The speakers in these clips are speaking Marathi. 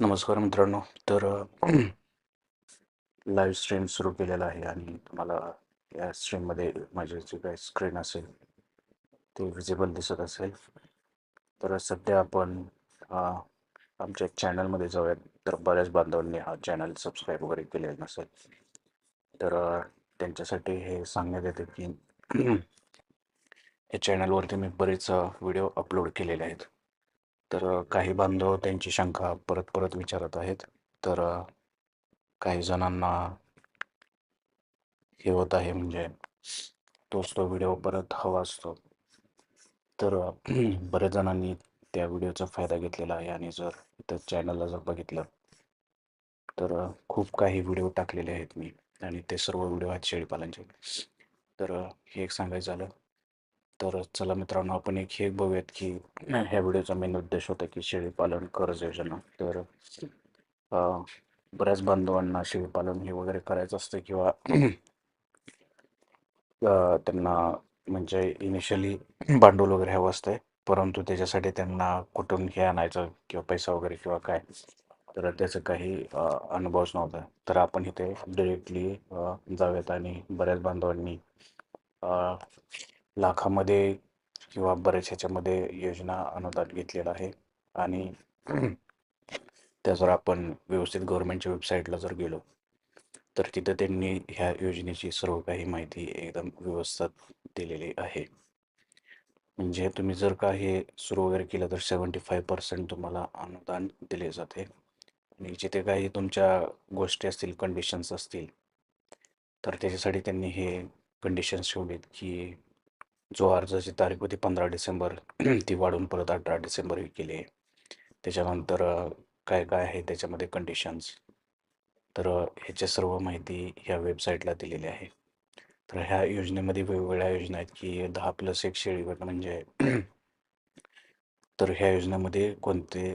नमस्कार मित्रांनो. तर लाईव्ह स्ट्रीम सुरू केलेला आहे आणि तुम्हाला या स्ट्रीममध्ये माझे जे काही स्क्रीन असेल ते विजिबल दिसत असेल. तर सध्या आपण आमच्या चॅनलमध्ये जाऊयात. तर बऱ्याच बांधवांनी हा चॅनल सबस्क्राईब वगैरे केलेला नसेल तर त्यांच्यासाठी हे सांगण्यात येते की या चॅनलवरती मी बरेच व्हिडिओ अपलोड केलेले आहेत. तर काही बांधव त्यांची शंका परत परत विचारत आहेत. तर काही जणांना हे होत आहे म्हणजे तोच तो व्हिडिओ परत हवा असतो. तर बऱ्याच जणांनी त्या व्हिडिओचा फायदा घेतलेला आहे आणि जर त्या चॅनलला जर बघितलं तर खूप काही व्हिडिओ टाकलेले आहेत मी आणि ते सर्व व्हिडिओ आहेत शेळीपालांचे. तर हे एक सांगायचं झालं तर चला मित्रांनो आपण एक हे बघूयात की ह्या व्हिडिओचा मेन उद्देश होता की शेळीपालन कर्ज योजना. तर बऱ्याच बांधवांना शेळीपालन हे वगैरे करायचं असतं किंवा त्यांना म्हणजे इनिशियली भांडवल वगैरे हवं असतंय परंतु त्याच्यासाठी त्यांना कुठून हे आणायचं किंवा पैसा वगैरे किंवा काय तर त्याचं काही अनुभवच नव्हता. तर आपण इथे डिरेक्टली जाऊयात आणि बऱ्याच बांधवांनी लाखामध्ये किंवा बऱ्याच ह्याच्यामध्ये योजना अनुदान घेतलेलं आहे. आणि त्या जर आपण व्यवस्थित गव्हर्नमेंटच्या वेबसाईटला जर गेलो तर तिथं त्यांनी ह्या योजनेची सर्व काही माहिती एकदम व्यवस्थित दिलेली आहे. म्हणजे तुम्ही जर का हे सुरू वगैरे केलं तर सेवन्टी फाईव्ह पर्सेंट तुम्हाला अनुदान दिले जाते. आणि जिथे काही तुमच्या गोष्टी असतील कंडिशन्स असतील तर त्याच्यासाठी त्यांनी हे कंडिशन्स ठेवलेत की जो अर्जाची तारीख होती पंधरा डिसेंबर ती वाढून परत अठरा डिसेंबर ही केली आहे. त्याच्यानंतर काय काय आहे त्याच्यामध्ये कंडिशन्स तर ह्याच्या सर्व माहिती ह्या वेबसाईटला दिलेली आहे. तर ह्या योजनेमध्ये वेगवेगळ्या योजना आहेत की दहा प्लस एक शेळी गट म्हणजे तर ह्या योजनेमध्ये कोणते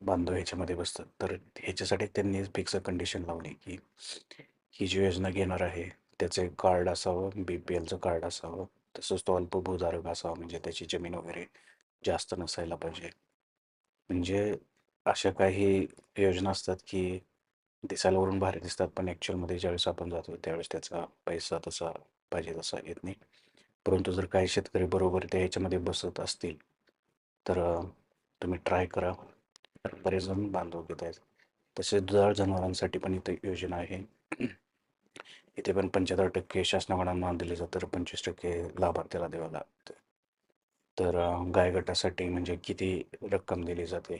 बांधव ह्याच्यामध्ये बसतात? तर ह्याच्यासाठी त्यांनी फिक्स कंडिशन लावली की ही जी योजना घेणार आहे त्याचं एक कार्ड असावं बी पी एलचं कार्ड असावं. तसंच तो अल्पभूधारक असावा म्हणजे त्याची जमीन वगैरे जास्त नसायला पाहिजे. म्हणजे अशा काही योजना असतात की दिसायला वरून भारी दिसतात पण ॲक्च्युअलमध्ये ज्यावेळेस आपण जातो त्यावेळेस त्याचा पैसा तसा पाहिजे तसा येत नाही. परंतु जर काही शेतकरी बरोबर त्या ह्याच्यामध्ये बसत असतील तर तुम्ही ट्राय करा. तर बरेच जण बांधव घेत आहेत तसेच दुधाळ जनावरांसाठी पण इथे योजना आहे. इथे पण पंच्याहत्तर टक्के शासनाकडून मान दिले जातं तर पंचवीस टक्के लाभार्थ्याला द्यावं लागतं. तर गायगटासाठी गाय गटासाठी म्हणजे किती रक्कम दिली जाते?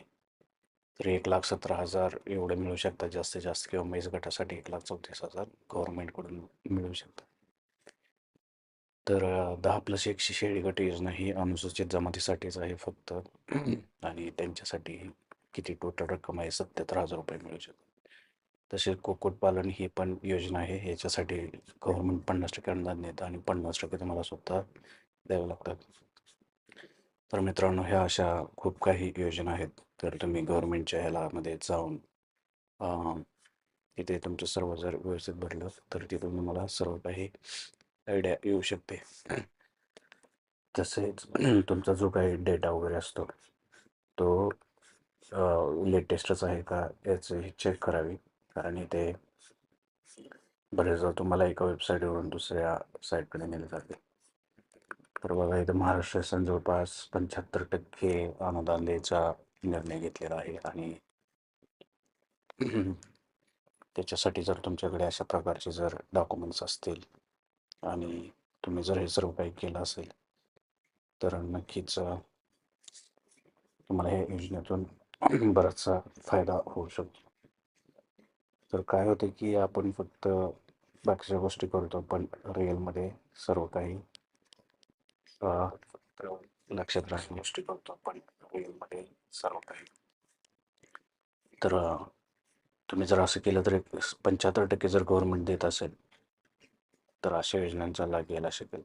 तर एक लाख सतरा हजार एवढं मिळू शकतात जास्तीत जास्त किंवा म्हैस गटासाठी एक लाख चौतीस हजार गव्हर्नमेंटकडून मिळू शकतात. तर दहा प्लस एकशे शेळी गट योजना ही अनुसूचित जमातीसाठीच आहे फक्त. आणि त्यांच्यासाठी किती टोटल रक्कम आहे? सत्याहत्तर हजार रुपये मिळू शकतात. तसेच कुक्कुटपालन ही पण योजना आहे. याच्यासाठी गव्हर्नमेंट पन्नास टक्के अनुदान देतं आणि पन्नास टक्के तुम्हाला स्वतः द्यावे लागतात. तर मित्रांनो ह्या अशा खूप काही योजना आहेत. तर तुम्ही गव्हर्नमेंटच्या ह्यालामध्ये जाऊन तिथे तुमचं सर्व जर व्यवस्थित भरलं तर तिथून तुम्हाला सर्व काही आयडिया येऊ शकते. तसेच तुमचा जो काही डेटा वगैरे असतो तो लेटेस्टच आहे का याचं चेक करावी. कारण इथे बरेचदा तुम्हाला एका वेबसाईटवरून दुसऱ्या साईटकडे नेले जाते. तर बघा इथं महाराष्ट्र शासन जवळपास पंच्याहत्तर टक्के अनुदान द्यायचा निर्णय घेतलेला आहे आणि त्याच्यासाठी जर तुमच्याकडे अशा प्रकारचे जर डॉक्युमेंट्स असतील आणि तुम्ही जर हे सर्व काही केलं असेल तर नक्कीच तुम्हाला या योजनेतून बराचसा फायदा होऊ शकतो. तर काय होतं की आपण फक्त बाकीच्या गोष्टी करतो पण रिअलमध्ये सर्व काही लक्षात राहून गोष्टी करतो पण रिअलमध्ये सर्व काही. तर तुम्ही जर असं केलं तर एक पंच्याहत्तर टक्के जर गव्हर्नमेंट देत असेल तर अशा योजनांचा लाभ घ्यायला शकेल.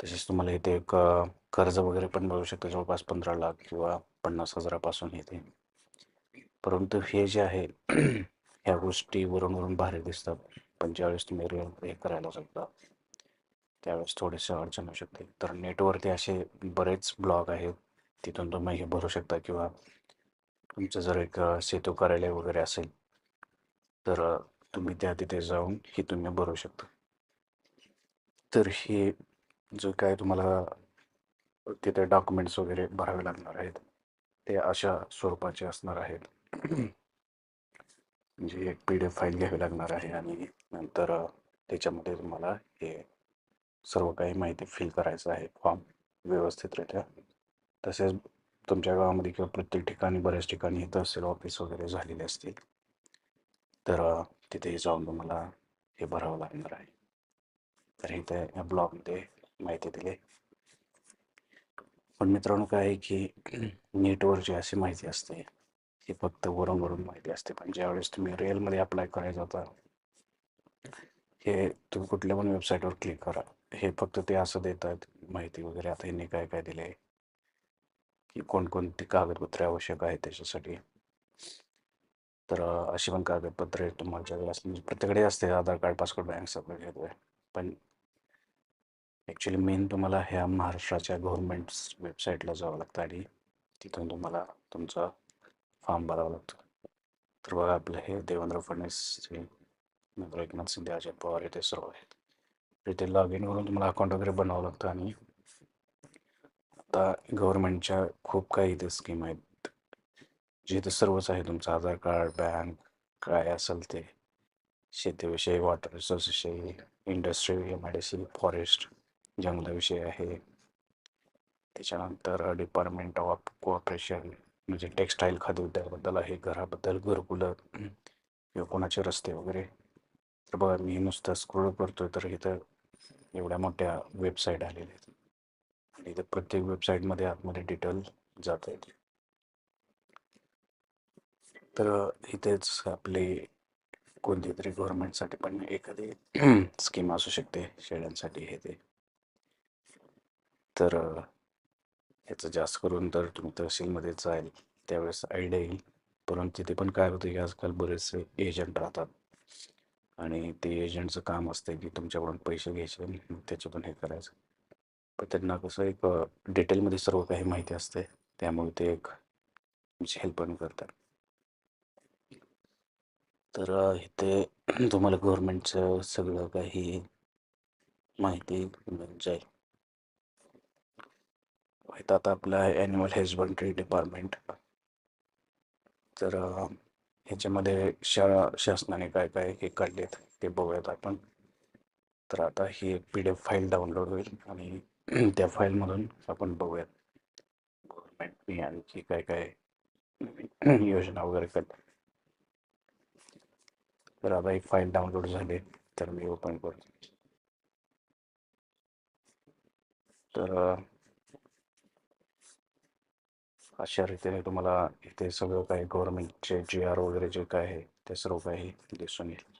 तसेच तुम्हाला इथे एक कर्ज वगैरे पण मिळू शकतं जवळपास पंधरा लाख किंवा पन्नास हजारापासून येते परंतु हे जे आहे ह्या गोष्टी वरून वरून भारी दिसतात. पण ज्यावेळेस तुम्ही रिअल हे करायला शकता त्यावेळेस थोडेसे अडचण होऊ शकते. तर नेटवरती असे बरेच ब्लॉग आहेत. तिथून तुम्ही हे भरू शकता किंवा तुमचं जर एक सेतू कार्यालय वगैरे असेल तर तुम्ही त्या तिथे जाऊन हे तुम्ही भरू शकता. तर हे जो काय तुम्हाला तिथे डॉक्युमेंट्स वगैरे भरावे लागणार आहेत ते अशा स्वरूपाचे असणार आहेत. म्हणजे एक पी डी एफ फाईल घ्यावी लागणार आहे आणि नंतर त्याच्यामध्ये तुम्हाला हे सर्व काही माहिती फिल करायचं आहे. फॉर्म व्यवस्थितरित्या. तसेच तुमच्या गावामध्ये किंवा प्रत्येक ठिकाणी बऱ्याच ठिकाणी तहसील ऑफिस वगैरे झालेले असतील. तर तिथेही तिथे जाऊन तुम्हाला हे भरावं लागणार आहे. तर इथे या ब्लॉगमध्ये माहिती दिली. पण मित्रांनो काय आहे की नेटवरची जी अशी माहिती असते ही फक्त वरून वरून माहिती असते. पण ज्यावेळेस तुम्ही रिअलमध्ये अप्लाय करायचं होता हे तुम्ही कुठल्या पण वेबसाईटवर क्लिक करा. हे फक्त ते असं देतात माहिती वगैरे. आता यांनी काय काय दिले की कोणकोणती कागदपत्रे आवश्यक आहे त्याच्यासाठी. तर अशी पण कागदपत्रे तुमच्याकडे असते म्हणजे प्रत्येकडे असते आधार कार्ड पासपोर्ट बँक सगळं घेतोय पण ॲक्च्युली मेन तुम्हाला ह्या महाराष्ट्राच्या गव्हर्मेंट वेबसाईटला जावं लागतं आणि तिथून तुम्हाला तुमचा फॉर्म भरावा लागतो तर बघा आपलं हे देवेंद्र फडणवीसचे नंतर एकनाथ शिंदे अजित पवार येथे ते सर्व आहेत तिथे लॉग इन करून तुम्हाला अकाउंट वगैरे बनावं लागतं आणि आता गव्हर्मेंटच्या खूप काही इथे स्कीम आहेत जे इथे सर्वच आहे तुमचं आधार कार्ड बँक काय असेल ते शेतीविषयी water रिसोर्सविषयी industry M I D C forest जंगलाविषयी आहे त्याच्यानंतर डिपार्टमेंट ऑफ कोऑपरेशन म्हणजे टेक्स्टाईल खाद्य उद्योगाबद्दल आहे घराबद्दल घरकुलं किंवा कोणाचे रस्ते वगैरे. तर बघा मी नुसतं स्क्रोल करतोय तर इथं एवढ्या मोठ्या वेबसाईट आलेल्या आहेत. आणि इथं प्रत्येक वेबसाईटमध्ये आतमध्ये डिटेल जात आहेत तर इथेच आपले कोणती तरी गव्हर्नमेंटसाठी पण एखादी स्कीम असू शकते शेळ्यांसाठी हे ते. तर ह्याचं जास्त करून तर तुम्ही तहसीलमध्ये जाईल त्यावेळेस आयडिया येईल. परंतु तिथे पण काय होतं की आजकाल बरेचसे एजंट राहतात. आणि ते एजंटचं काम असतं की तुमच्याकडून पैसे घ्यायचे त्याचे त्याच्यातून हे करायचं. पण त्यांना कसं एक डिटेलमध्ये सर्व काही माहिती असते त्यामुळे ते एक हेल्प पण करतात. तर इथे तुम्हाला गव्हर्नमेंटचं सगळं काही माहिती मिळून जाईल. माहीत आता आपलं आहे ॲनिमल हजबंड्री डिपार्टमेंट तर ह्याच्यामध्ये शा शासनाने काय काय हे काढलेत ते बघूयात आपण. तर आता ही एक P D F file download होईल आणि त्या फाईलमधून आपण बघूयात. गव्हर्नमेंटने आणखी काय काय योजना वगैरे काढल्या तर आता एक फाईल डाउनलोड झाली तर मी ओपन करतो. तर अशा रीतीने तुम्हाला इथे सगळं काही गव्हर्नमेंटचे जी आर वगैरे जे काय आहे ते सर्व काही दिसून येईल.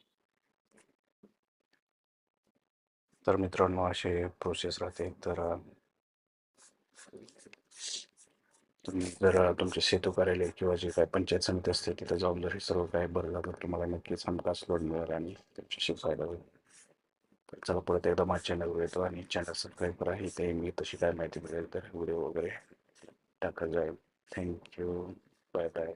तर मित्रांनो असे प्रोसेस राहते. तर तुम्ही जर तुमचे सेतू कार्यालय किंवा जे काय पंचायत समिती असते तिथे जाऊन जर हे सर्व काही भरलं तर तुम्हाला नक्कीच हमखास लोड मिळेल आणि त्यांच्याशी फायदा होईल. तर चला परत एकदा माझ्या चॅनलवर येतो आणि चॅनल सबस्क्राईब करा. इथे मी तशी काय माहिती मिळेल तर व्हिडिओ वगैरे Dr. Thank you. Bye bye.